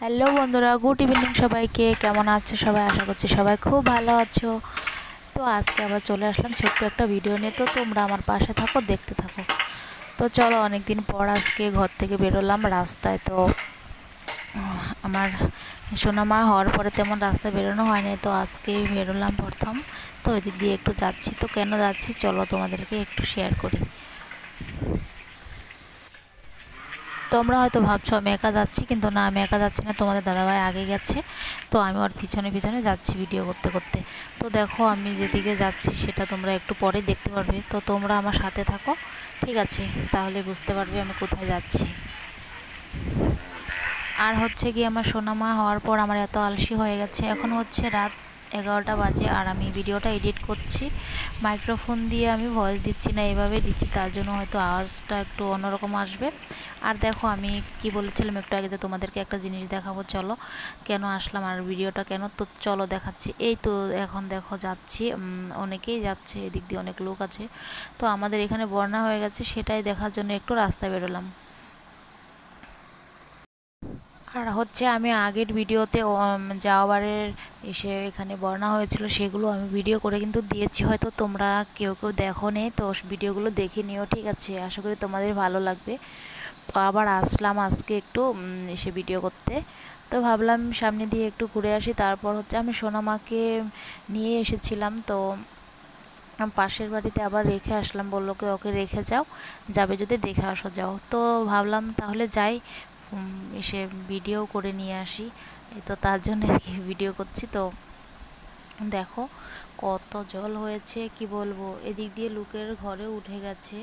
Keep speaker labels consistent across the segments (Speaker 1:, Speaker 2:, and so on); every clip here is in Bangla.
Speaker 1: হ্যালো বন্ধুরা, গুড ইভিনিং সবাইকে। কেমন আছো সবাই? আশা করছি সবাই খুব ভালো আছো। তো আজকে আবার চলে আসলাম ছোট্ট একটা ভিডিও নিয়ে। তো তোমরা আমার পাশে থাকো, দেখতে থাকো। তো চলো অনেক দিন পর আজকে ঘর থেকে বেরোলাম রাস্তায়। তো, আমার সোনামা হওয়ার পরে তেমন রাস্তায় বেরোনো হয়নি। তো আজকেই বেরোলাম প্রথম। তো এদিক দিয়ে একটু যাচ্ছি। তো কেন যাচ্ছি? চলো তোমাদেরকে একটু শেয়ার করি। তোমরা হয়তো ভাবছ আমি একা যাচ্ছি, কিন্তু না, আমি একা যাচ্ছি না, তোমাদের দাদাভাই আগে গেছে, তো আমি ওর পিছনে পিছনে যাচ্ছি ভিডিও করতে করতে। তো দেখো আমি যেদিকে যাচ্ছি সেটা তোমরা একটু পরে দেখতে পারবে। তো তোমরা আমার সাথে থাকো, ঠিক আছে? তাহলে বুঝতে পারবে আমি কোথায় যাচ্ছি। আর হচ্ছে কি আমার সোনামা হওয়ার পর আমার এত আলসি হয়ে গেছে। এখন হচ্ছে রাত এগারোটা বাজে আর আমি ভিডিওটা এডিট করছি। মাইক্রোফোন দিয়ে আমি ভয়েস দিচ্ছি না, এভাবে দিচ্ছি, তার জন্য হয়তো আওয়াজটা একটু অন্যরকম আসবে। আর দেখো, আমি কি বলেছিলাম একটু আগে যে তোমাদেরকে একটা জিনিস দেখাবো, চলো। কেন আসলাম আর ভিডিওটা কেন? তো চলো দেখাচ্ছি। এই তো এখন দেখো, যাচ্ছি। অনেকেই যাচ্ছে, এদিক দিয়ে অনেক লোক আছে। তো আমাদের এখানে বন্যা হয়ে গেছে, সেটাই দেখার জন্য একটু রাস্তায় বেরোলাম। আর হচ্ছে আমি আগের ভিডিওতে উম, যাওয়াবারের এসে এখানে বর্ণা হয়েছিল সেগুলো আমি ভিডিও করে কিন্তু দিয়েছি। হয়তো তোমরা কেউ কেউ দেখো নে তো ভিডিওগুলো দেখে নিও ঠিক আছে? আশা করি তোমাদের ভালো লাগবে। তো আবার আসলাম আজকে একটু এসে ভিডিও করতে। তো ভাবলাম সামনে দিয়ে একটু ঘুরে আসি তারপর হচ্ছে আমি সোনামাকে নিয়ে এসেছিলাম। তো পাশের বাড়িতে আবার রেখে আসলাম বলল কি ওকে রেখে যাও যাবে যদি দেখে আসো যাও। তো ভাবলাম তাহলে যাই এসে ভিডিও করে নিয়ে আসি। এই তো তার জন্য আর কি ভিডিও করছি। তো দেখো কত জল হয়েছে, কি বলব? এদিক দিয়ে লোকের ঘরে উঠে গেছে।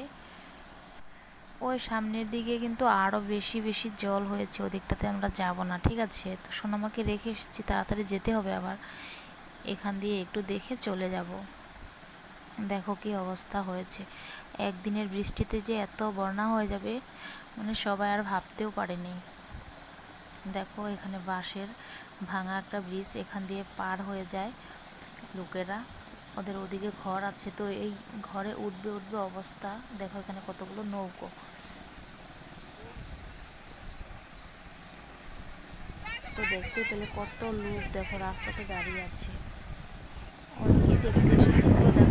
Speaker 1: ওই সামনের দিকে কিন্তু আরও বেশি বেশি জল হয়েছে। ওদিকটাতে আমরা যাব না, ঠিক আছে? তো সোনামাকে রেখে এসেছি, তাড়াতাড়ি যেতে হবে আবার। এখান দিয়ে একটু দেখে চলে যাব। দেখো কি অবস্থা হয়েছে। একদিনের বৃষ্টিতে যে এত বন্যা হয়ে যাবে মানে সবাই আর ভাবতেও পারেনি। দেখো এখানে বাঁশের ভাঙা একটা ব্রিজ এখান দিয়ে পার হয়ে যায় লোকেরা। ওদের ওদিকে ঘর আছে, তো এই ঘরে উঠবে উঠবে অবস্থা। দেখো এখানে কতগুলো নৌকো। তো দেখতে পেলে কত লোক, দেখো রাস্তাতে দাঁড়িয়ে আছে। অনেকেই দেখতে এসেছে, তো